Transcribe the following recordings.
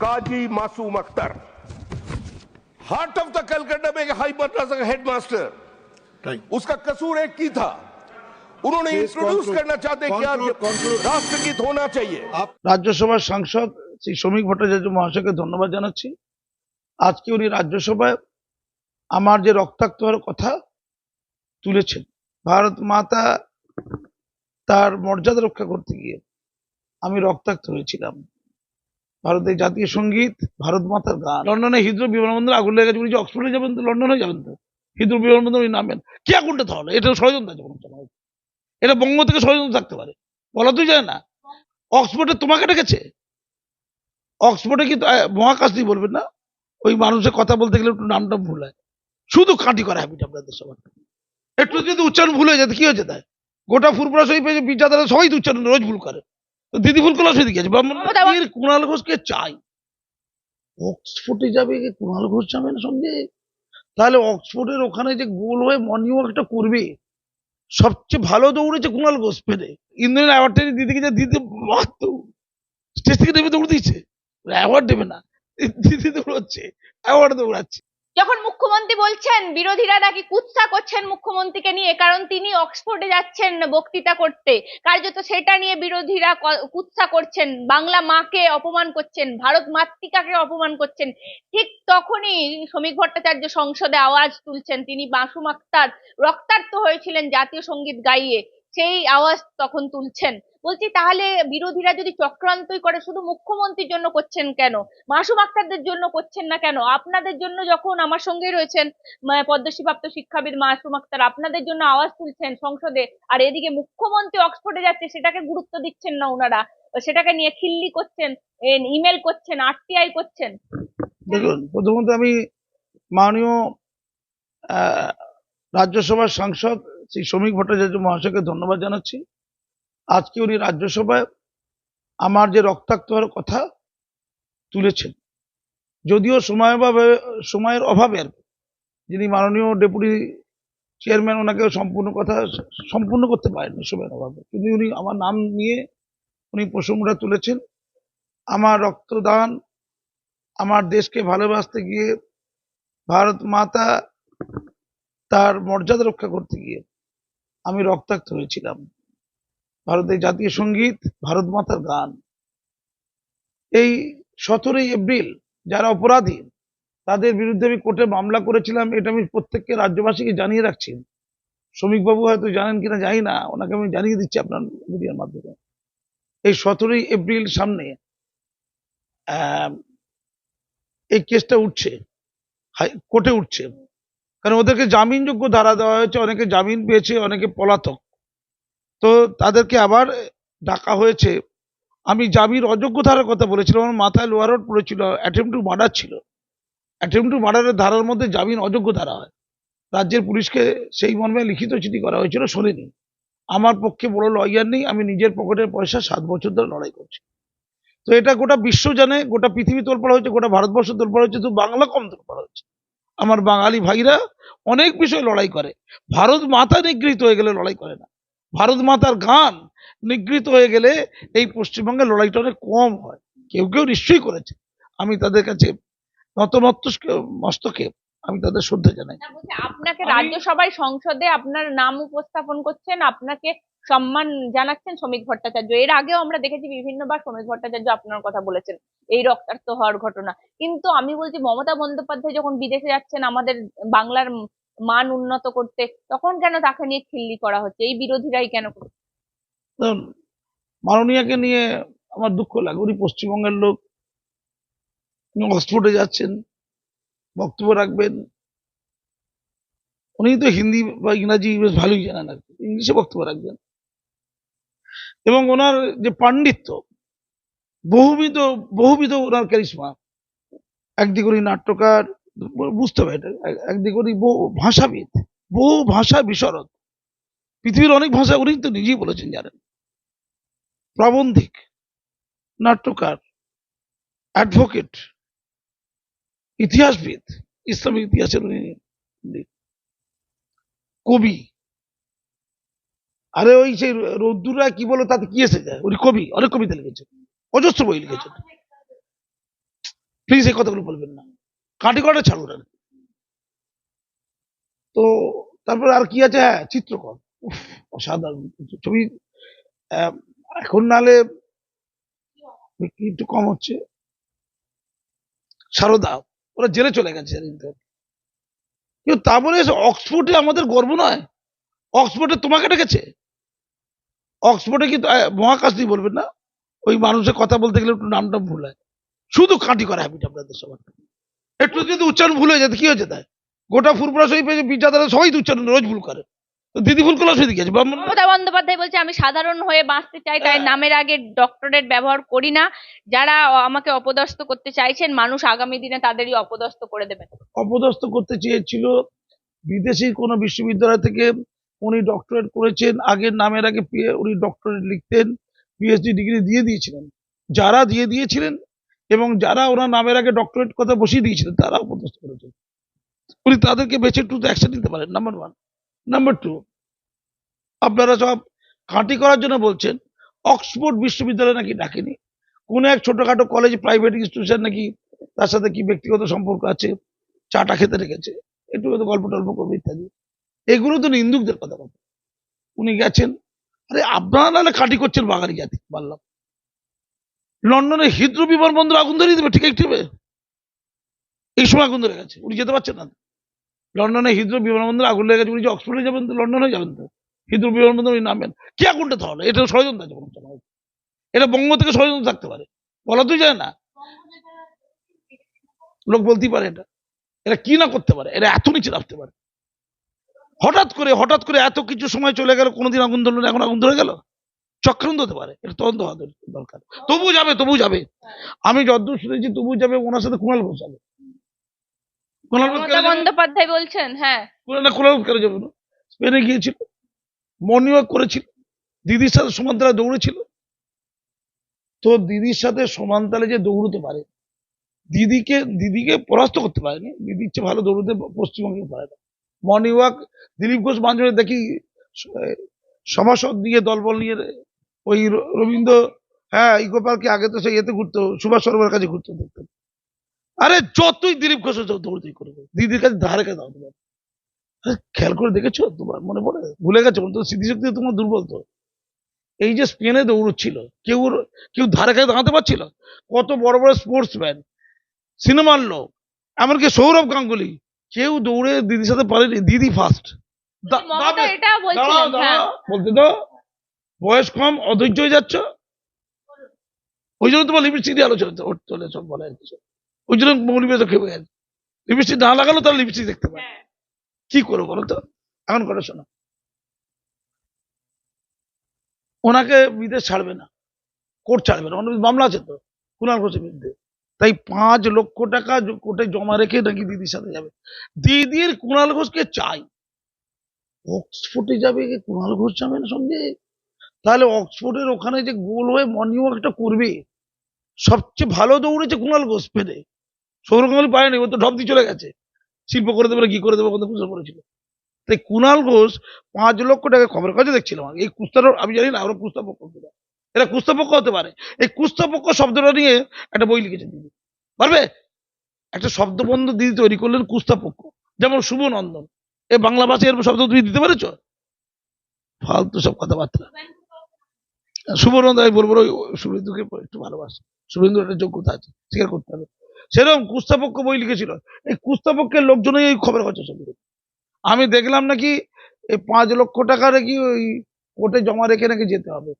Kazi Masoom Akhtar heart of the Calcutta में एक high Madras का हेडमास्टर Right. उसका कसूर एक की था उन्होंने Please इंट्रोड्यूस conclude. करना चाहते कि आप Conclude, conclude. राष्ट्रगीत होना चाहिए রাজ্যসভার সাংসদ শ্রী শ্রমিক ভট্টাচার্য মহাশয়কে ধন্যবাদ জানাচ্ছি আজকে উনি রাজ্যসভায় আমার যে রক্তাক্ত হওয়ার কথা তুলেছেন ভারত মাতা তার মর্যাদা রক্ষা করতে গিয়ে আমি রক্তাক্ত হয়েছিলাম ভারতের জাতীয় সংগীত, ভারত মাতার গান। লন্ডনে হিদ্রো বিমানবন্দর আগুন লেগে গেছে অক্সফোর্ডে যাবেন তো লন্ডনে যাবেন তো? হিদ্রো বিমানবন্দর উনি নামবেন কি আগুনটা তাহলে এটা ষড়যন্ত্র আছে কোনো। এটা বঙ্গ থেকে ষড়যন্ত্র থাকতে পারে। বলা তুই যায় না। অক্সফোর্ডে তোমাকে ডেকেছে? অক্সফোর্ডে কি মহাকাশ দিয়ে বলবেন না? ওই মানুষের কথা বলতে গেলে একটু নামটা ভুল হয়। শুধু কাঁটি করা হ্যাবিট আপনাদের সবার। একটু যদি উচ্চারণ ভুল হয়ে যেত কি হয়েছে তাই? গোটা ফুরপুরা পেয়েছে বিচারদারা সবাই উচ্চারণ, রোজ ভুল করে। দিদি ভুল করলে সেদিকে আছে। কুণাল ঘোষকে চাই। অক্সফোর্ডে যাবে কি কুণাল ঘোষ যাবে না সঙ্গে? তাহলে অক্সফোর্ডের ওখানে যে গোল হয়ে মর্নিং ওয়াকটা করবে সবচেয়ে ভালো দৌড়েছে কুণাল ঘোষ পেরে ইন্দ্রের অ্যাওয়ার্ডটা দিদিকে যা দিতে মারত স্টেজ থেকে নেমে দৌড় দিচ্ছে অ্যাওয়ার্ড দেবে না। দিদি দৌড়াচ্ছে অ্যাওয়ার্ড দৌড়াচ্ছে। যখন মুখ্যমন্ত্রী বলছেন, বিরোধীরা নাকি কুৎসা করছেন মুখ্যমন্ত্রীকে নিয়ে, কারণ তিনি অক্সফোর্ডে যাচ্ছেন বক্তৃতা করতে। কার্যত সেটা নিয়ে বিরোধীরা কুৎসা করছেন, বাংলা মাকে অপমান করছেন, ভারত মাতৃকাকে অপমান করছেন। ঠিক তখনই শ্রমিক ভট্টাচার্য সংসদে আওয়াজ তুলছেন। তিনি মাসুম আক্তার রক্তাক্ত হয়েছিলেন জাতীয় সংগীত গাইয়ে। সেই আওয়াজ তখন তুলছেন। বলছি, তাহলে বিরোধীরা যদি চক্রান্তই করে, শুধু মুখ্যমন্ত্রীর জন্য করছেন কেন? মাসুম আক্তারদের জন্য করছেন না কেন? আপনাদের জন্য যখন আমার সঙ্গে রয়েছেন পদ্মশ্রীপ্রাপ্ত শিক্ষাবিদ মাসুম আক্তার, আপনাদের জন্য আওয়াজ তুলছেন সংসদে, আর এদিকে মুখ্যমন্ত্রী অক্সফোর্ডে যাচ্ছে, সেটাকে গুরুত্ব দিচ্ছেন না ওনারা সেটাকে নিয়ে খিল্লি করছেন ইমেল করছেন, আরটিআই করছেন। দেখুন, প্রথমত আমি মাননীয় রাজ্যসভার সাংসদ, শ্রী শ্রমিক ভট্টাচার্য মহাশয়কে ধন্যবাদ জানাচ্ছি। আজকে উনি রাজ্যসভায় আমার যে রক্তাক্ত হওয়ার কথা তুলেছেন। যদিও সময় অভাবে সময়ের অভাবে আর কি, যিনি মাননীয় ডেপুটি চেয়ারম্যান ওনাকে সম্পূর্ণ কথা সম্পূর্ণ করতে পারেননি সময়ের অভাবে। কিন্তু উনি আমার নাম নিয়ে উনি প্রসঙ্গটা তুলেছেন। আমার রক্তদান আমার দেশকে ভালোবাসতে গিয়ে ভারত মাতা তার মর্যাদা রক্ষা করতে গিয়ে আমি রক্তাক্ত হয়েছিলাম। ভারতের জাতীয় সংগীত, ভারত মাতার গান। এই সতেরোই এপ্রিল যারা অপরাধী, তাদের বিরুদ্ধে আমি কোর্টে মামলা করেছিলাম, এটা আমি প্রত্যেককে রাজ্যবাসীকে জানিয়ে রাখছি। শ্রমিকবাবু হয়তো জানেন কিনা, জানি না, ওনাকে আমি জানিয়ে দিচ্ছি আপনার মিডিয়ার মাধ্যমে। এই সতেরোই এপ্রিল সামনে এই কেসটা উঠছে কোর্টে উঠছে। কারণ ওদেরকে জামিনযোগ্য ধারা দেওয়া হয়েছে, অনেকে জামিন পেয়েছে, অনেকে পলাতক। তো তাদেরকে আবার ডাকা হয়েছে। আমি জামিন অযোগ্য ধারার কথা বলেছিলাম, আমার মাথায় লোয়ার রোড পড়েছিল অ্যাটেম্প টু মার্ডার ছিল। অ্যাটেম্প টু মার্ডারের ধারার মধ্যে জামিন অযোগ্য ধারা হয়। রাজ্যের পুলিশকে সেই মর্মে লিখিত চিঠি করা হয়েছিল, শোনেনি। আমার পক্ষে বড় লয়ার নেই, আমি নিজের পকেটের পয়সা সাত বছর ধরে লড়াই করছি। তো এটা গোটা বিশ্ব জানে, গোটা পৃথিবী তোলপাড়া হয়েছে, গোটা ভারতবর্ষ তোলপাড়া হয়েছে, শুধু বাংলা কম তোলপাড়া হয়েছে। আমার বাঙালি ভাইরা অনেক বিষয়ে লড়াই করে। ভারত মাতা নিগৃহীত হয়ে গেলে লড়াই করে না। ভারত মাতার গান নিগৃহীত হয়ে গেলে এই পশ্চিমবঙ্গে লড়াইটা অনেক কম হয়। কেউ কেউ নিশ্চয়ই করেছে। আমি তাদের কাছে নতমত্ত মস্তকে আমি তাদের শ্রদ্ধা জানাই। আপনাকে রাজ্যসভায় সংসদে আপনার নাম উপস্থাপন করছেন, আপনাকে সম্মান জানাচ্ছেন শ্রমিক ভট্টাচার্য। এর আগেও আমরা দেখেছি বিভিন্নবার শ্রমিক ভট্টাচার্য আপনার কথা বলেছেন, এই রক্তাক্ত হওয়ার ঘটনা। কিন্তু আমি বলছি মমতা বন্দ্যোপাধ্যায় যখন বিদেশে যাচ্ছেন, আমাদের বাংলার মান উন্নত করতে, তখন কেন তাকে নিয়ে খিল্লি করা হচ্ছে? এই বিরোধীরাই কেন করছে? মাননীয়াকে নিয়ে আমার দুঃখ লাগে। উনি পশ্চিমবঙ্গের লোক। অক্সফোর্ডে যাচ্ছেন, বক্তব্য রাখবেন। উনি তো হিন্দি বা ইংরাজি বেশ ভালোই জানেন আর ইংলিশে বক্তব্য রাখবেন। এবং ওনার যে পাণ্ডিত্য, বহুবিধ বহুবিধ ওনার ক্যারিশমা একদিকে উনি নাট্যকার বুঝতে হবে এটা একদিকে উনি বহু ভাষাবিদ বহু ভাষা বিশরদ। পৃথিবীর অনেক ভাষা উনি তো নিজেই বলেছেন জানেন। প্রাবন্ধিক নাট্যকার অ্যাডভোকেট ইতিহাসবিদ ইসলামিক ইতিহাসের উনি কবি। আরে ওই সেই রৌদ্দুরা কি বলো তাতে কি এসে যায়? উনি কবি অনেক কবিতা লিখেছেন অজস্র বই লিখেছেন। প্লিজ এই কথাগুলো বলবেন না। কাটি করাটা ছাড়ুন আর কি। তো তারপর আর কি আছে? হ্যাঁ চিত্রকর। অসাধারণ ছবি এখন নালে বিক্রি একটু কম হচ্ছে। সারদা, ওরা জেলে চলে গেছে কিন্তু তা বলে অক্সফোর্ডে আমাদের গর্ব নয়? অক্সফোর্ডে তোমাকে ডেকেছে? অক্সফোর্ডে কিন্তু দিয়ে বলবেন না? ওই মানুষের কথা বলতে গেলে একটু নামটা ভুল হয়। শুধু কাঁটি করা হ্যাবিট আপনাদের সবার। একটু যদি উচ্চারণ ভুল হয়ে যেত কি হয়েছে তাই? গোটা ফুরপুরা শরীফে বিচারধারা সবাই তো উচ্চারণ রোজ ভুল করে। তো দিদি ভুল করলে অসুবিধা কি আছে? ব্রাহ্মণ মমতা বন্দ্যোপাধ্যায় বলছে আমি সাধারণ হয়ে বাঁচতে চাই তাই হ্যাঁ। নামের আগে ডক্টরেট ব্যবহার করি না। যারা আমাকে অপদস্থ করতে চাইছেন মানুষ আগামী দিনে তাদেরই অপদস্থ করে দেবেন। অপদস্থ করতে চেয়েছিল বিদেশি কোনো বিশ্ববিদ্যালয় থেকে। উনি ডক্টরেট করেছেন আগের নামের আগে উনি ডক্টরেট লিখতেন পিএইচডি ডিগ্রি দিয়ে দিয়েছিলেন। যারা দিয়ে দিয়েছিলেন এবং যারা ওনার নামের আগে ডক্টরেট কথা বসিয়ে দিয়েছিলেন তারা অপদস্থ করেছেন উনি তাদেরকে বেছে টু অ্যাকশন নিতে পারেন। নাম্বার ওয়ান নাম্বার টু আপনারা সব খাঁটি করার জন্য বলছেন, অক্সফোর্ড বিশ্ববিদ্যালয় নাকি ডাকেনি? কোন এক ছোটখাটো কলেজ প্রাইভেট ইনস্টিটিউশন নাকি তার সাথে কি ব্যক্তিগত সম্পর্ক আছে? চাটা খেতে রেখেছে। একটু হয়তো গল্প টল্প করবে ইত্যাদি। এগুলো তো নিন্দুকদের কথা কথা উনি গেছেন, আরে আপনারা নাহলে খাঁটি করছেন বাঙালি জাতি, বললাম। লন্ডনে হিদ্রো বিমানবন্দর আগুন ধরিয়ে দেবে, ঠিক একটিবে এই সময় আগুন ধরে গেছে, উনি যেতে পারছেন না। লন্ডনে হিদ্রো বিমানবন্দর আগুন লেগে গেছে, উনি যে অক্সফোর্ডে যাবেন, তো লন্ডনে যাবেন তো। হিদ্রো বিমানবন্দর উনি নামবেন কি আগুনটা তাহলে? এটা ষড়যন্ত্র আছে কোনো। এটা বঙ্গ থেকে ষড়যন্ত্র থাকতে পারে। বলা তো যায় না। লোক বলতেই পারে এটা। এটা কি না করতে পারে? এটা এত নিচে রাখতে পারে। হঠাৎ করে হঠাৎ করে এত কিছু সময় চলে গেল, কোনোদিন আগুন ধরলো না, এখন আগুন ধরে গেল? চক্রান্ত হতে পারে। এটা তদন্ত হওয়া দরকার। তবু যাবে তবু যাবে। আমি যতদূর শুনেছি তবু যাবে ওনার সাথে কুণাল ঘোষ যাবে। কুণাল? বন্দ্যোপাধ্যায় বলছেন হ্যাঁ। না কুণাল ঘোষ যাবে না? স্পেনে গিয়েছিল মর্নিং ওয়াক করেছিল দিদির সাথে সমান দৌড়েছিল। তো দিদির সাথে যে দৌড়তে পারে দিদিকে দিদিকে পরাস্ত করতে পারেনি। দিদির চেয়ে ভালো দৌড়তে পশ্চিমবঙ্গে পারে না। মর্নিং ওয়াক দিলীপ ঘোষ মাঞ্জরে দেখি সভাসদ নিয়ে দলবল নিয়ে ওই রবীন্দ্র হ্যাঁ ইকো পার্কে আগে তো সেই এতে ঘুরতো সুভাষ সরোবরের কাছে ঘুরতো দেখতাম আরে যতই দিলীপ ঘোষ দৌড়তেই করবে দিদির কাছে ধারে কাছে পারে আরে খেয়াল করে দেখেছ তোমার? মনে পড়ে? ভুলে গেছো? তো স্মৃতিশক্তি তোমার দুর্বল তো। এই যে স্পেনে দৌড়চ্ছিল কেউ কেউ ধারে কাছে দাঁড়াতে পারছিল? কত বড় বড় স্পোর্টসম্যান সিনেমার লোক এমনকি সৌরভ গাঙ্গুলি কেউ দৌড়ে দিদির সাথে পারেনি দিদি ফার্স্ট। হ্যাঁ। বলতে তো বয়স কম অধৈর্য হয়ে যাচ্ছ? ওই জন্য তোমার লিপস্টিক দিয়ে আলোচনা চলে সব বলে আর কিছু। ওই জন্য মৌলিবেশ খেপে গেছে। লিপস্টিক না লাগালো তাহলে লিপস্টিক দেখতে পায় কি করব বলো তো? এখন করে শোনো। ওনাকে বিদেশ ছাড়বে না। কোর্ট ছাড়বে না। ওনার মামলা আছে তো কুণাল ঘোষের বিরুদ্ধে। তাই পাঁচ লক্ষ টাকা কোর্টে জমা রেখে নাকি দিদির সাথে যাবে। দিদির কুণাল ঘোষকে চাই। অক্সফোর্ডে যাবে কুণাল ঘোষ যাবে না সঙ্গে? তাহলে অক্সফোর্ডের ওখানে যে গোল হয়ে মর্নিং ওয়াকটা করবে, সবচেয়ে ভালো দৌড়েছে কুণাল ঘোষ পেতে সৌরভ গাঙ্গুলি পারেনি, ও তো ঢপ দিয়ে চলে গেছে। শিল্প করে দেবে কি করে দেবে কত বুঝে পড়েছিল তাই কুণাল ঘোষ পাঁচ লক্ষ টাকা খবরের কাছে দেখছিলাম এই কুস্তার, আমি জানি না ওরা কুস্তা পক্ষ কিনা। এরা কুস্তা হতে পারে। এই কুস্তা পক্ষ শব্দটা নিয়ে একটা বই লিখেছে দিদি। পারবে? একটা শব্দবন্ধ দিদি তৈরি করলেন কুস্তাপক্ষ যেমন শুভ নন্দন এ বাংলা ভাষায় এরকম শব্দ তুমি দিতে পেরেছ? ফালতু সব কথাবার্তা। শুভনন্দ আমি বলব শুভেন্দুকে একটু ভালোবাসে। শুভেন্দু একটা যোগ্যতা আছে, স্বীকার করতে হবে। সেরকম কুস্তাপক্ষ বই লিখেছিল। এই কুস্তাপক্ষের লোকজনই এই খবর হচ্ছে ছবি আমি দেখলাম নাকি এই পাঁচ লক্ষ টাকা নাকি ওই কোর্টে জমা রেখে নাকি যেতে হবে।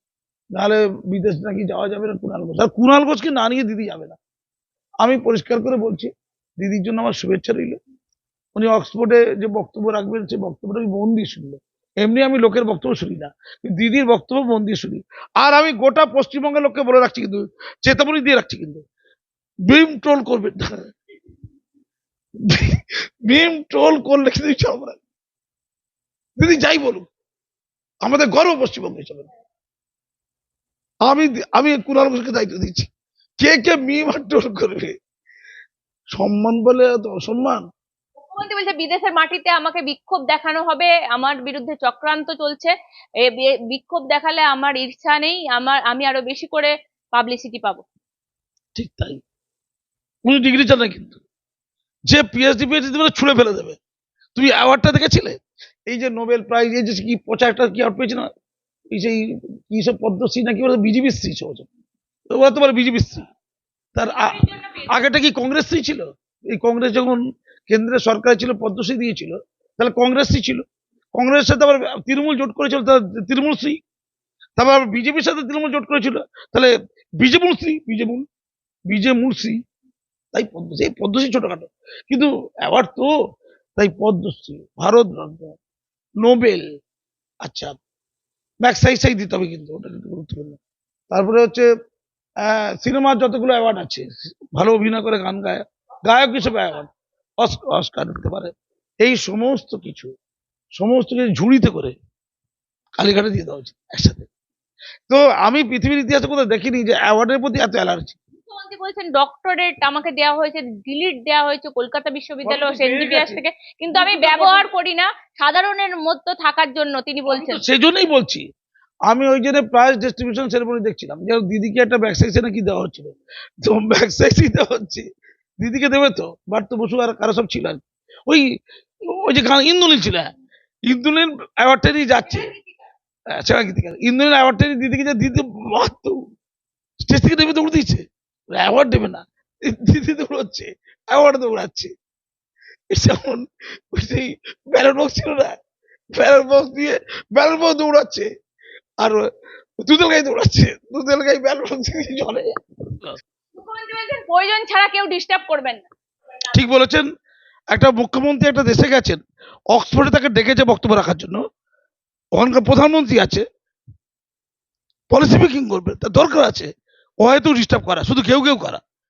নাহলে বিদেশ নাকি যাওয়া যাবে না কুণাল ঘোষ। আর কুণাল ঘোষকে না নিয়ে দিদি যাবে না। আমি পরিষ্কার করে বলছি, দিদির জন্য আমার শুভেচ্ছা রইল। উনি অক্সফোর্ডে যে বক্তব্য রাখবেন সে বক্তব্যটা আমি মন দিয়ে শুনব। এমনি আমি লোকের বক্তব্য শুনি না, দিদির বক্তব্য মন দিয়ে শুনি। আর আমি গোটা পশ্চিমবঙ্গের লোককে বলে রাখছি কিন্তু চেতাবনী দিয়ে রাখছি কিন্তু। ভীম ট্রোল করবেন না ভীম ট্রোল করলে কিন্তু না। দিদি যাই বলুন আমাদের গর্ব পশ্চিমবঙ্গ হিসাবে আমি আমি কুণাল ঘোষকে দায়িত্ব দিচ্ছি। কে কে মিম আর ট্রোল করবে? সম্মান বলে অসম্মান? মুখ্যমন্ত্রী বলছে, বিদেশের মাটিতে আমাকে বিক্ষোভ দেখানো হবে, আমার বিরুদ্ধে চক্রান্ত চলছে। বিক্ষোভ দেখালে আমার ইচ্ছা নেই, আমার, আমি আরও বেশি করে পাবলিসিটি পাবো। ঠিক তাই। উনি ডিগ্রি চান কিন্তু। যে পিএইচডি পিএইচডি দেবে, ছুঁড়ে ফেলে দেবে। তুমি অ্যাওয়ার্ডটা দেখেছিলে? এই যে নোবেল প্রাইজ এই যে কি পচা কি অ্যাওয়ার্ড পেয়েছে না এই সেই কি সব পদ্মশ্রী নাকি বলে বিজেপি স্ত্রী সহজ ওরা তো বলে বিজেপি স্ত্রী তার আগেটা কি কংগ্রেস স্ত্রী ছিল? এই কংগ্রেস যখন কেন্দ্রের সরকার ছিল, পদ্মশ্রী দিয়েছিল, তাহলে কংগ্রেসই ছিল। কংগ্রেসের সাথে আবার তৃণমূল জোট করেছিল তৃণমূল শ্রী। তারপর বিজেপির সাথে তৃণমূল জোট করেছিল, তাহলে বিজেমূল শ্রী, বিজেমূল বিজেমূল শ্রী। তাই পদ্মশ্রী পদ্মশ্রী ছোটখাটো। কিন্তু অ্যাওয়ার্ড তো, তাই পদ্মশ্রী ভারত রত্ন নোবেল। আচ্ছা ম্যাক্সাইসাই দিতে হবে কিন্তু, ওটা কিন্তু গুরুত্বপূর্ণ। তারপরে হচ্ছে সিনেমার যতগুলো অ্যাওয়ার্ড আছে, ভালো অভিনয় করে গান গায়, গায়ক হিসেবে অ্যাওয়ার্ড অস্কার দিতে পারে। এই সমস্ত কিছু সমস্ত কিছু ঝুড়িতে করে কালীঘাটে দিয়ে দেওয়া উচিত একসাথে। তো আমি পৃথিবীর ইতিহাসে কোথাও দেখিনি যে অ্যাওয়ার্ডের প্রতি এত অ্যালার্জি। বলছেন ডক্টরেট আমাকে দেওয়া হয়েছে ডিলিট দেওয়া হয়েছে কলকাতা বিশ্ববিদ্যালয় ও সেন্ট জেভিয়ার্স থেকে। কিন্তু আমি ব্যবহার করি না সাধারণের মধ্যে থাকার জন্য তিনি বলছেন। সেই জন্যই বলছি। আমি ওই জন্য প্রাইজ ডিস্ট্রিবিউশন সেরেমনি দেখছিলাম। যে দিদিকে একটা ব্যাক সেকশনে কি দেওয়া হচ্ছিল? তো ব্যাক সেকশনই দেওয়া হচ্ছে। দিদিকে দেবে তো? বাট তো বসু আর কারও সব ছিল ওই ওই যে গান ইন্দুলিন ছিল। ইন্দুলিন অ্যাওয়ার্ডটারই যাচ্ছে। হ্যাঁ, ইন্দুলিন অ্যাওয়ার্ডটারই দিদিকে যে দিদি মারতো স্টেজ থেকে দেবে দৌড় দিচ্ছে। অ্যাওয়ার্ড দেবে না। দিদি দৌড়াচ্ছে অ্যাওয়ার্ড দৌড়াচ্ছে। যেমন ওই সেই ব্যালট বক্স ছিল না? ব্যালট বক্স দিয়ে ব্যালট বক্স দৌড়াচ্ছে। আর দুধেল গাই দৌড়াচ্ছে। দুধেল গাই ব্যালট বক্স চলে প্রয়োজন ছাড়া কেউ ডিস্টার্ব করবেন ঠিক বলেছেন। একটা মুখ্যমন্ত্রী একটা দেশে গেছেন, অক্সফোর্ডে তাকে ডেকেছে বক্তব্য রাখার জন্য। ওখানকার প্রধানমন্ত্রী আছে পলিসি মেকিং করবে, তার দরকার আছে। ও হয়তো ডিস্টার্ব করা, শুধু কেউ কেউ করা।